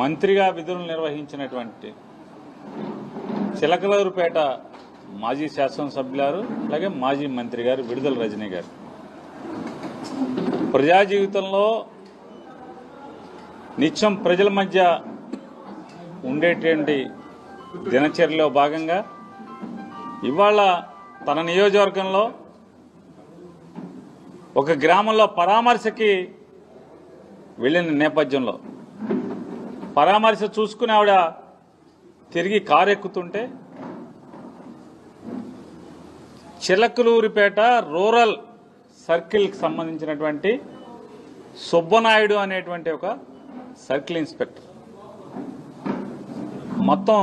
మంత్రిగా విధులు నిర్వహించినటువంటి చిలకలూరుపేట మాజీ శాసనసభ్యులారు అలాగే మాజీ మంత్రి గారు విడుదల రజనీ గారు. ప్రజా జీవితంలో నిత్యం ప్రజల మధ్య ఉండేటువంటి దినచర్యలో భాగంగా ఇవాళ తన నియోజకవర్గంలో ఒక గ్రామంలో పరామర్శకి వెళ్ళిన నేపథ్యంలో పరామర్శ చూసుకుని ఆవిడ తిరిగి కారెక్కుతుంటే చిలకలూరిపేట రూరల్ సర్కిల్కి సంబంధించినటువంటి సుబ్బనాయుడు అనేటువంటి ఒక సర్కిల్ ఇన్స్పెక్టర్. మొత్తం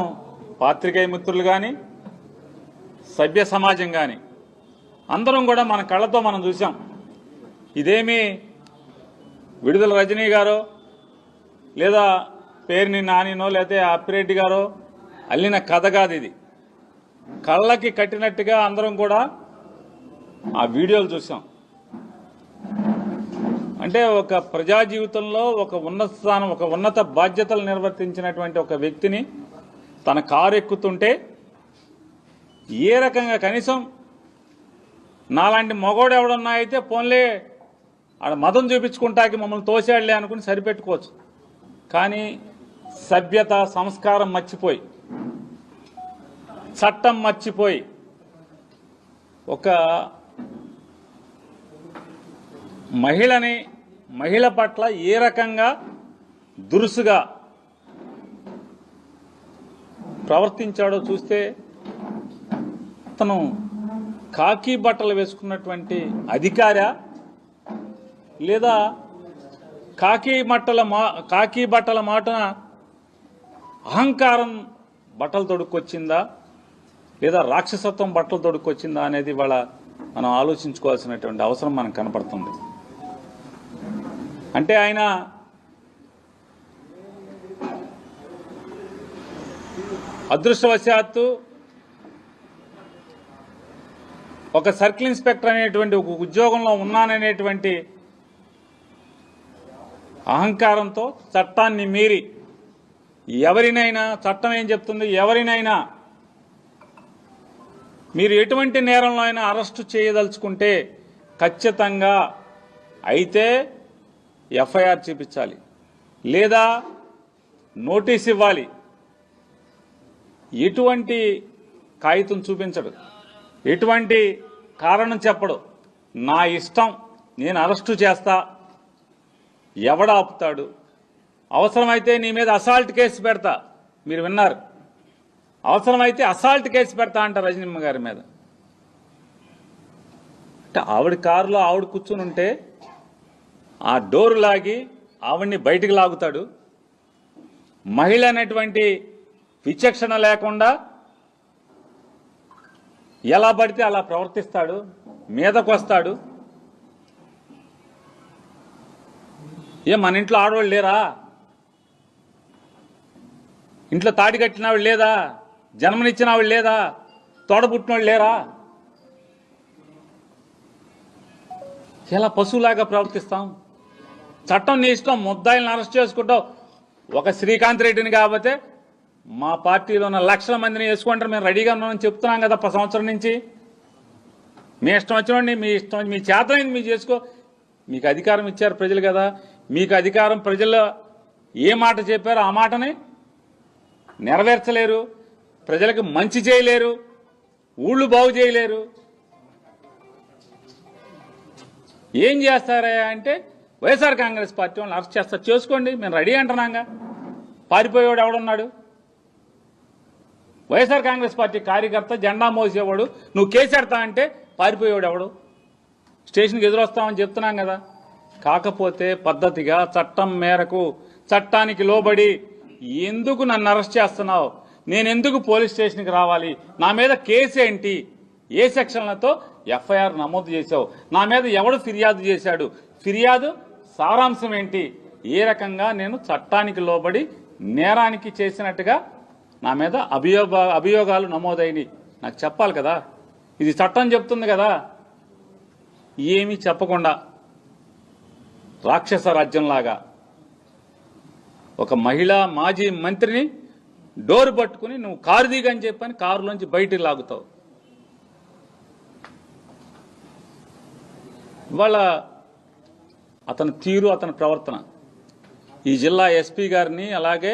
పాత్రికేయ మిత్రులు కానీ సభ్య సమాజం కానీ అందరం కూడా మన కళ్ళతో మనం చూసాం ఇదేమి విడుదల రజనీ గారో లేదా పేరుని నానినో లేకపోతే అప్పిరెడ్డి గారో అల్లిన కథ కాదు ఇది. కళ్ళకి కట్టినట్టుగా అందరం కూడా ఆ వీడియోలు చూసాం అంటే ఒక ప్రజా జీవితంలో ఒక ఉన్నత స్థానం ఒక ఉన్నత బాధ్యతలు నిర్వర్తించినటువంటి ఒక వ్యక్తిని తన కారు ఎక్కుతుంటే ఏ రకంగా కనీసం నాలాంటి మగోడు ఎవడన్నా అయితే పోన్లే ఆడ మదం చూపించుకుంటాకి మమ్మల్ని తోసేళ్ళే అనుకుని సరిపెట్టుకోవచ్చు. కానీ సభ్యత సంస్కారం మర్చిపోయి చట్టం మర్చిపోయి ఒక మహిళని మహిళ పట్ల ఏ రకంగా దురుసుగా ప్రవర్తించాడో చూస్తే అతను కాకి బట్టలు వేసుకున్నటువంటి అధికార? లేదా కాకి బట్టల మా కాకి బట్టల మాటన అహంకారం బట్టలు తొడుక్కొచ్చిందా? లేదా రాక్షసత్వం బట్టలు తొడుక్కొచ్చిందా అనేది ఇవాళ మనం ఆలోచించుకోవాల్సినటువంటి అవసరం మనకు కనపడుతుంది. అంటే ఆయన అదృష్టవశాత్తు ఒక సర్కిల్ ఇన్స్పెక్టర్ అనేటువంటి ఒక ఉద్యోగంలో ఉన్నాననేటువంటి అహంకారంతో చట్టాన్ని మీరి ఎవరినైనా చట్టం ఏం చెప్తుంది? ఎవరినైనా మీరు ఎటువంటి నేరంలో అయినా అరెస్టు చేయదలుచుకుంటే ఖచ్చితంగా అయితే ఎఫ్ఐఆర్ చూపించాలి. లేదా నోటీస్ ఇవ్వాలి. ఎటువంటి కాగితం చూపించడు. ఎటువంటి కారణం చెప్పడు. నా ఇష్టం నేను అరెస్టు చేస్తా. ఎవడ ఆపుతాడు? అవసరమైతే నీ మీద అసాల్ట్ కేసు పెడతా. మీరు విన్నారు. అవసరమైతే అసాల్ట్ కేసు పెడతా అంట రజనీమ్మ గారి మీద. అంటే ఆవిడ కారులో ఆవిడ కూర్చుని ఉంటే ఆ డోర్ లాగి ఆవిడ్ని బయటికి లాగుతాడు. మహిళ అనేటువంటి విచక్షణ లేకుండా ఎలా పడితే అలా ప్రవర్తిస్తాడు మీదకొస్తాడు. ఏ మన ఇంట్లో ఆడవాళ్ళు లేరా? ఇంట్లో తాడి కట్టిన లేదా? జన్మనిచ్చిన లేదా? తోడబుట్టిన వాళ్ళు లేరా? ఇలా పశువులాగా ప్రవర్తిస్తాం. చట్టం నీ ఇష్టం ముద్దాయిలను అరెస్ట్ చేసుకుంటావు. ఒక శ్రీకాంత్ రెడ్డిని కాకపోతే మా పార్టీలో ఉన్న లక్షల మందిని వేసుకుంటారు. మేము రెడీగా ఉన్నామని చెప్తున్నాం కదా పది సంవత్సరం నుంచి. మీ ఇష్టం వచ్చినండి మీ ఇష్టం మీ చేతనైంది మీరు చేసుకో. మీకు అధికారం ఇచ్చారు ప్రజలు కదా. మీకు అధికారం ప్రజల్లో ఏ మాట చెప్పారో ఆ మాటని నెరవేర్చలేరు ప్రజలకు మంచి చేయలేరు ఊళ్ళు బాగు చేయలేరు. ఏం చేస్తారా అంటే వైఎస్ఆర్ కాంగ్రెస్ పార్టీ వాళ్ళని అరెస్ట్ చేస్తారు చేసుకోండి మేము రెడీ అంటున్నాగా. పారిపోయేవాడు ఎవడున్నాడు? వైఎస్ఆర్ కాంగ్రెస్ పార్టీ కార్యకర్త జెండా మోసేవాడు నువ్వు కేసెడతా అంటే పారిపోయేవాడు ఎవడు? స్టేషన్కి ఎదురొస్తామని చెప్తున్నాం కదా. కాకపోతే పద్ధతిగా చట్టం మేరకు చట్టానికి లోబడి ఎందుకు నన్ను అరెస్ట్ చేస్తున్నావు? నేను ఎందుకు పోలీస్ స్టేషన్కి రావాలి? నా మీద కేసు ఏంటి? ఏ సెక్షన్లతో ఎఫ్ఐఆర్ నమోదు చేశావు? నా మీద ఎవడు ఫిర్యాదు చేశాడు? ఫిర్యాదు సారాంశం ఏంటి? ఏ రకంగా నేను చట్టానికి లోబడి నేరానికి చేసినట్టుగా నా మీద అభియోగ అభియోగాలు నమోదైనవి నాకు చెప్పాలి కదా? ఇది చట్టం చెప్తుంది కదా? ఏమీ చెప్పకుండా రాక్షస రాజ్యంలాగా ఒక మహిళా మాజీ మంత్రిని డోర్ పట్టుకుని నువ్వు కారు దిగని చెప్పని కారులోంచి బయటికి లాగుతావు. ఇవాళ అతని తీరు అతని ప్రవర్తన. ఈ జిల్లా ఎస్పీ గారిని అలాగే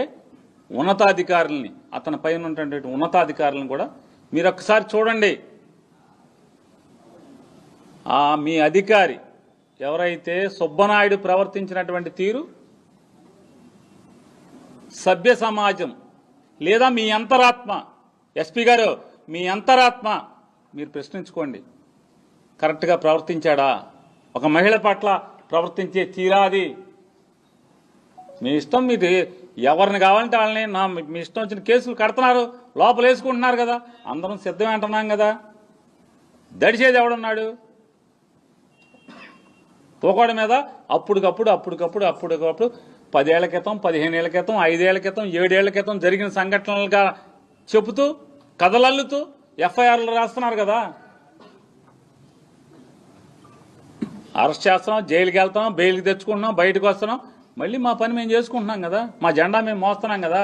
ఉన్నతాధికారుల్ని అతని పైన ఉన్నటువంటి ఉన్నతాధికారులను కూడా మీరు ఒక్కసారి చూడండి. ఆ మీ అధికారి ఎవరైతే సుబ్బనాయుడు ప్రవర్తించినటువంటి తీరు సభ్య సమాజం లేదా మీ అంతరాత్మ. ఎస్పీ గారు మీ అంతరాత్మ. మీరు ప్రశ్నించుకోండి. కరెక్ట్గా ప్రవర్తించాడా? ఒక మహిళ పట్ల ప్రవర్తించే తీరాది మీ ఇష్టం మీది ఎవరిని కావాలంటే వాళ్ళని నా మీ ఇష్టం వచ్చిన కేసులు కడుతున్నారు లోపల వేసుకుంటున్నారు కదా. అందరం సిద్ధమే అంటున్నాం కదా. దడిచేది ఎవడున్నాడు? పోకోడ మీద అప్పటికప్పుడు అప్పటికప్పుడు అప్పటికప్పుడు పదేళ్ళ క్రితం పదిహేనేళ్ళ క్రితం ఐదేళ్ళ క్రితం ఏడేళ్ళ క్రితం జరిగిన సంఘటనలుగా చెబుతూ కథలల్లుతూ ఎఫ్ఐఆర్లు రాస్తున్నారు కదా. అరెస్ట్ చేస్తున్నాం జైలుకి వెళ్తాం బెయిల్కి తెచ్చుకుంటున్నాం బయటకు వస్తున్నాం. మళ్ళీ మా పని మేము చేసుకుంటున్నాం కదా. మా జెండా మేము మోస్తున్నాం కదా.